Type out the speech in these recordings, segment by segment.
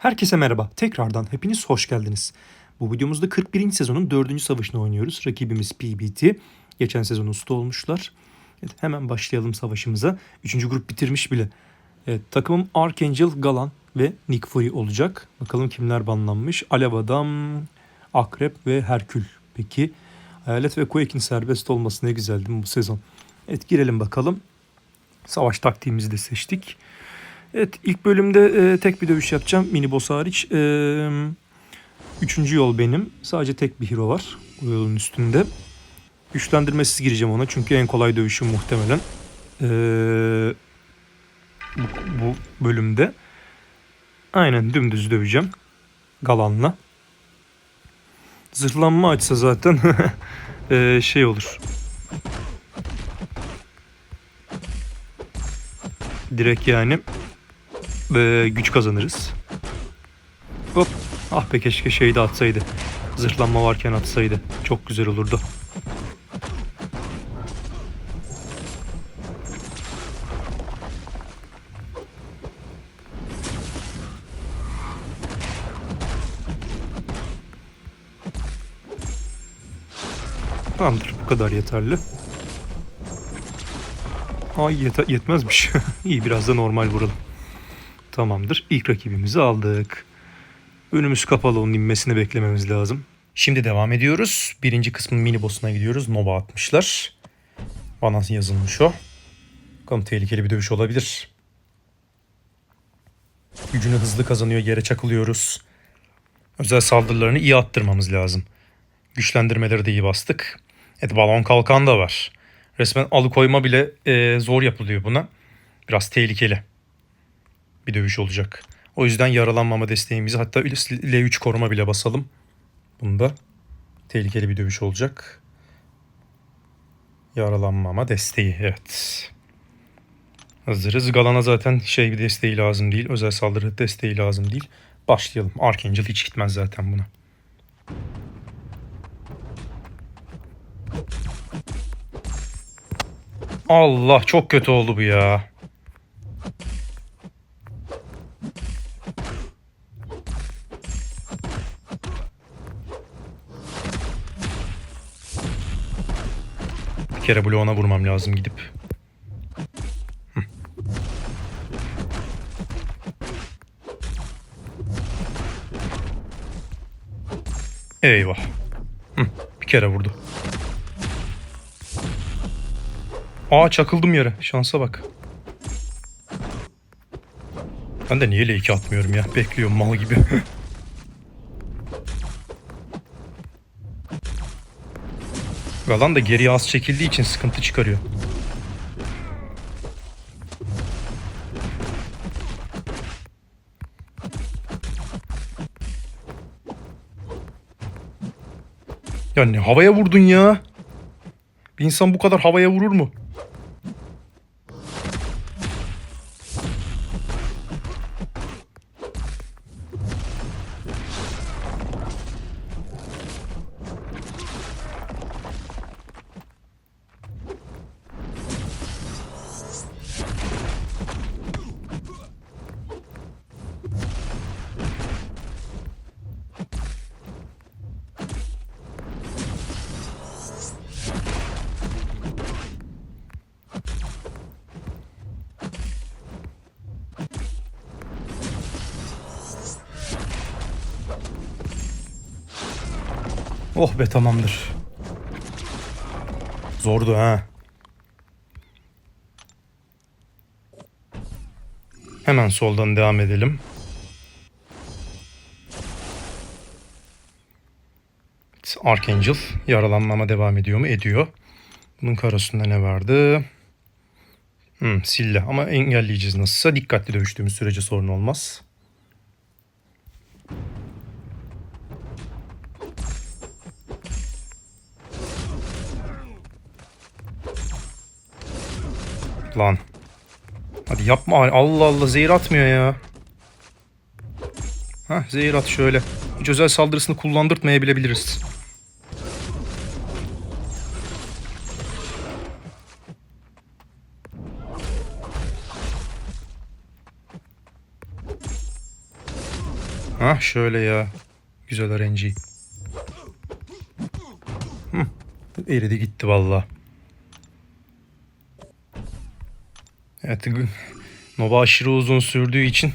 Herkese merhaba. Tekrardan hepiniz hoş geldiniz. Bu videomuzda 41. sezonun 4. savaşını oynuyoruz. Rakibimiz PBT. Geçen sezon usta olmuşlar. Evet, hemen başlayalım savaşımıza. Üçüncü grup bitirmiş bile. Evet, takımım Archangel, Galan ve Nick Fury olacak. Bakalım kimler banlanmış. Alev Adam, Akrep ve Herkül. Peki Hayalet ve Quake'in serbest olması ne güzel bu sezon? Evet girelim bakalım. Savaş taktiğimizi de seçtik. Evet ilk bölümde e, tek bir dövüş yapacağım. Mini boss hariç. E, üçüncü yol benim. Sadece tek bir hero var. Bu yolun üstünde. Güçlendirmesiz gireceğim ona. Çünkü en kolay dövüşüm muhtemelen. E, bu, bu bölümde. Aynen dümdüz döveceğim. Galanla. Zırhlanma açsa zaten e, şey olur. Direkt yani ve güç kazanırız. Hop. Ah be keşke şeyi de atsaydı. Zırhlanma varken atsaydı. Çok güzel olurdu. Tamamdır bu kadar yeterli. Ay yete- yetmezmiş. İyi biraz da normal vuralım. Tamamdır. İlk rakibimizi aldık. Önümüz kapalı onun inmesini beklememiz lazım. Şimdi devam ediyoruz. Birinci kısmın mini boss'una gidiyoruz. Nova atmışlar. Bana yazılmış o. Bakalım tehlikeli bir dövüş olabilir. Gücünü hızlı kazanıyor. Yere çakılıyoruz. Özel saldırılarını iyi attırmamız lazım. Güçlendirmeleri de iyi bastık. Evet balon kalkan da var. Resmen alıkoyma bile e, zor yapılıyor buna. Biraz tehlikeli bir dövüş olacak. O yüzden yaralanmama desteğimizi hatta L3 koruma bile basalım. Bunda tehlikeli bir dövüş olacak. Yaralanmama desteği evet. Hazırız. Galan'a zaten şey bir desteği lazım değil. Özel saldırı desteği lazım değil. Başlayalım. Archangel hiç gitmez zaten buna. Allah çok kötü oldu bu ya. Kere bloğuna vurmam lazım gidip. Eyvah. Hı, bir kere vurdu. Aa çakıldım yere. Şansa bak. Ben de niye L2 atmıyorum ya? Bekliyorum mal gibi. Galan da geriye az çekildiği için sıkıntı çıkarıyor. Ya ne havaya vurdun ya? Bir insan bu kadar havaya vurur mu? Oh be tamamdır. Zordu ha. Hemen soldan devam edelim. Archangel yaralanmama devam ediyor mu? Ediyor. Bunun karosunda ne vardı? Hmm, sille ama engelleyeceğiz nasılsa. Dikkatli dövüştüğümüz sürece sorun olmaz. Lan. Hadi yapma. Allah Allah zehir atmıyor ya. Hah zehir at şöyle. Hiç özel saldırısını kullandırtmayabilebiliriz. Hah şöyle ya. Güzel RNG. Hı. Eridi gitti valla. Evet. Nova aşırı uzun sürdüğü için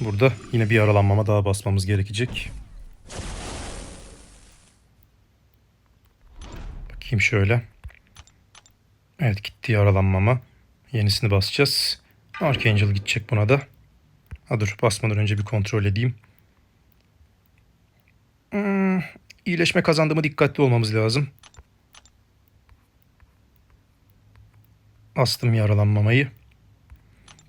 burada yine bir yaralanmama daha basmamız gerekecek. Bakayım şöyle. Evet gitti yaralanmama. Yenisini basacağız. Archangel gidecek buna da. Ha dur basmadan önce bir kontrol edeyim. Hmm, iyileşme kazandığımı dikkatli olmamız lazım. Astım yaralanmamayı.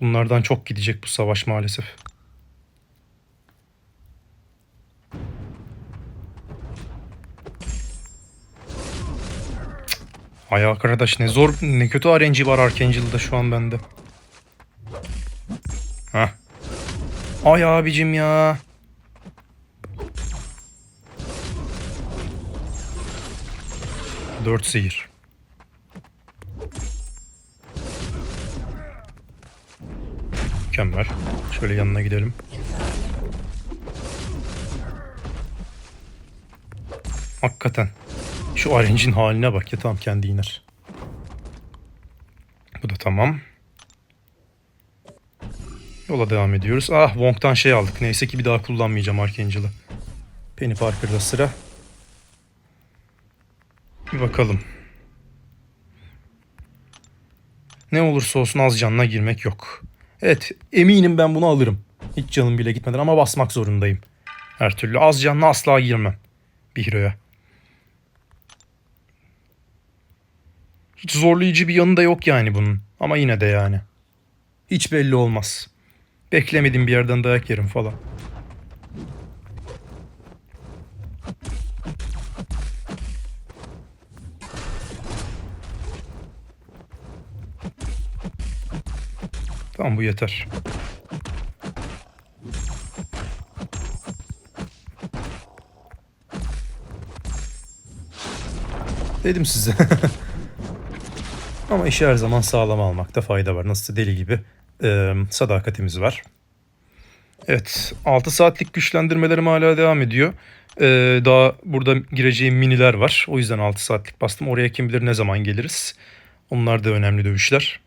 Bunlardan çok gidecek bu savaş maalesef. Ay arkadaş ne zor ne kötü RNG var Archangel'da şu an bende. Hah. Ay abicim ya. Dört seyir. Mükemmel. Şöyle yanına gidelim. Hakikaten. Şu RNG'nin haline bak ya tamam kendi iner. Bu da tamam. Yola devam ediyoruz. Ah Wong'dan şey aldık. Neyse ki bir daha kullanmayacağım Archangel'ı. Penny Parker'da sıra. Bir bakalım. Ne olursa olsun az canına girmek yok. Evet eminim ben bunu alırım. Hiç canım bile gitmeden ama basmak zorundayım. Her türlü az canlı asla girmem. Bir hero'ya. Hiç zorlayıcı bir yanı da yok yani bunun. Ama yine de yani. Hiç belli olmaz. Beklemedim bir yerden dayak yerim falan. Tamam bu yeter. Dedim size. Ama işi her zaman sağlam almakta fayda var. Nasıl deli gibi eee, sadakatimiz var. Evet 6 saatlik güçlendirmelerim hala devam ediyor. Eee, daha burada gireceğim miniler var. O yüzden 6 saatlik bastım. Oraya kim bilir ne zaman geliriz. Onlar da önemli dövüşler.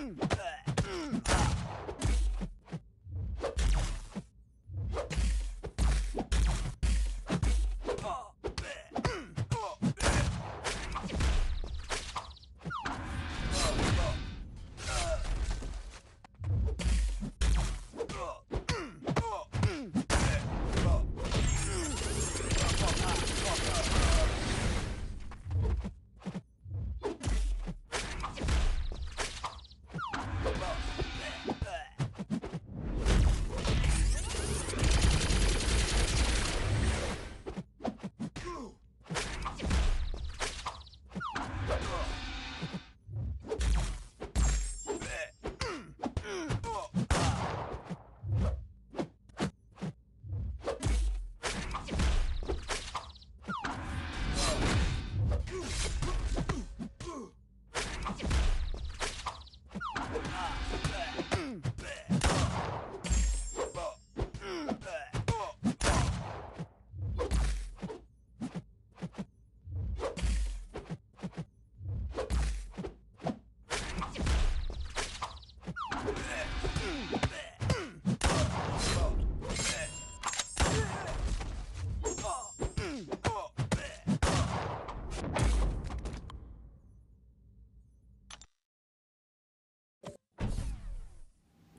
Mm-hmm.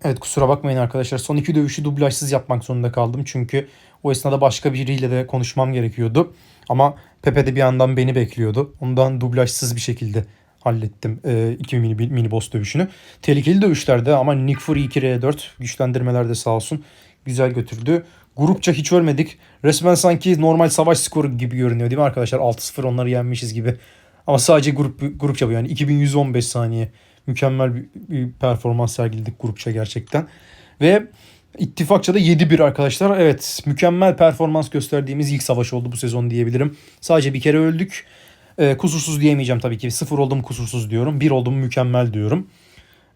Evet kusura bakmayın arkadaşlar. Son iki dövüşü dublajsız yapmak zorunda kaldım. Çünkü o esnada başka biriyle de konuşmam gerekiyordu. Ama Pepe de bir yandan beni bekliyordu. Ondan dublajsız bir şekilde hallettim e, iki mini, mini boss dövüşünü. Tehlikeli dövüşlerde ama Nick Fury 2R4 güçlendirmelerde sağ olsun güzel götürdü. Grupça hiç ölmedik. Resmen sanki normal savaş skoru gibi görünüyor değil mi arkadaşlar? 6-0 onları yenmişiz gibi. Ama sadece grup grupça bu yani 2115 saniye. Mükemmel bir, bir performans sergiledik grupça gerçekten. Ve ittifakça da 7-1 arkadaşlar. Evet mükemmel performans gösterdiğimiz ilk savaş oldu bu sezon diyebilirim. Sadece bir kere öldük. Ee, kusursuz diyemeyeceğim tabii ki. 0 oldum kusursuz diyorum. 1 oldum mükemmel diyorum.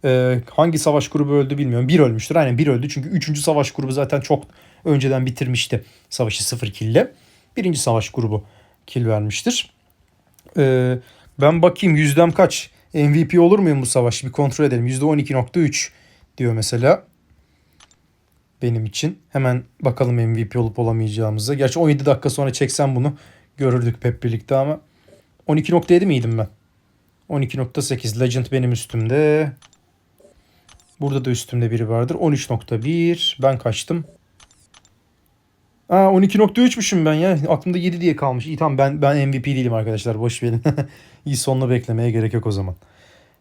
Ee, hangi savaş grubu öldü bilmiyorum. Bir ölmüştür. Aynen bir öldü. Çünkü 3. savaş grubu zaten çok önceden bitirmişti savaşı 0 kille. Birinci savaş grubu kill vermiştir. Ee, ben bakayım yüzdem kaç? MVP olur muyum bu savaş? Bir kontrol edelim. %12.3 diyor mesela. Benim için. Hemen bakalım MVP olup olamayacağımızı. Gerçi 17 dakika sonra çeksem bunu görürdük hep birlikte ama 12.7 miydim ben? 12.8 Legend benim üstümde. Burada da üstümde biri vardır. 13.1 ben kaçtım. Aa 12.3'müşüm ben ya. Aklımda 7 diye kalmış. İyi tamam ben ben MVP değilim arkadaşlar. Boş verin. İyi sonunu beklemeye gerek yok o zaman.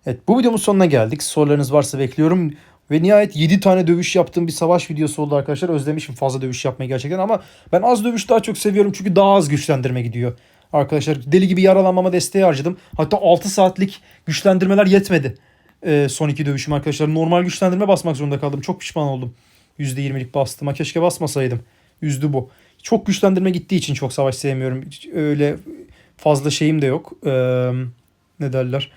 Evet bu videomuz sonuna geldik. Sorularınız varsa bekliyorum. Ve nihayet 7 tane dövüş yaptığım bir savaş videosu oldu arkadaşlar. Özlemişim fazla dövüş yapmayı gerçekten ama ben az dövüş daha çok seviyorum çünkü daha az güçlendirme gidiyor. Arkadaşlar deli gibi yaralanmama desteği harcadım. Hatta 6 saatlik güçlendirmeler yetmedi. Ee, son iki dövüşüm arkadaşlar. Normal güçlendirme basmak zorunda kaldım. Çok pişman oldum. %20'lik bastığıma keşke basmasaydım. Üzdü bu. Çok güçlendirme gittiği için çok savaş sevmiyorum. Hiç öyle fazla şeyim de yok. Ee, ne derler?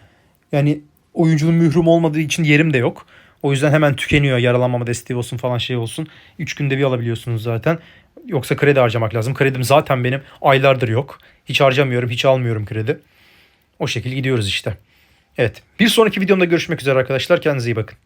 Yani oyuncunun mührüm olmadığı için yerim de yok. O yüzden hemen tükeniyor. Yaralanmama desteği olsun falan şey olsun. 3 günde bir alabiliyorsunuz zaten. Yoksa kredi harcamak lazım. Kredim zaten benim aylardır yok. Hiç harcamıyorum, hiç almıyorum kredi. O şekilde gidiyoruz işte. Evet. Bir sonraki videomda görüşmek üzere arkadaşlar. Kendinize iyi bakın.